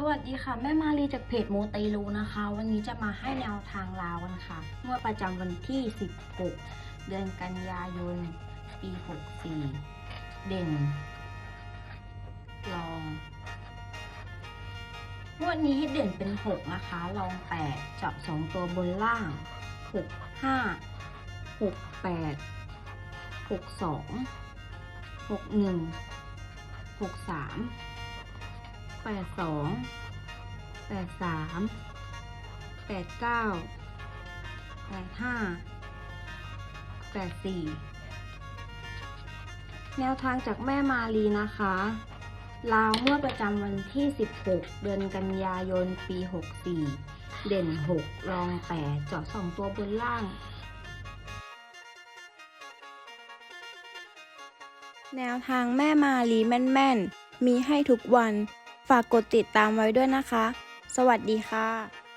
สวัสดีค่ะ แม่มารีจากเพจโมเตลูนะคะ วันนี้จะมาให้แนวทางลาวกันค่ะเมื่อประจำวันที่ 16 เดือนกันยายน ปี 64 เด่นลองงวดนี้เด่นเป็น 6 นะคะ ลอง8จับ2ตัวบนล่าง 6 5 6 8 6 2 6 1 6 3 แปดสองแปดสามแปดเก้าแปดห้าแปดสี่แนวทางจากแม่มาลีนะคะลาวเมื่อประจำวันที่ 16 เดือนกันยายน ปี 64 เด่น 6 รอง 8 เจาะ2ตัวบนล่าง แนวทางแม่มาลีแม่น ๆ มีให้ทุกวัน ฝากกดติดตามไว้ด้วยนะคะ สวัสดีค่ะ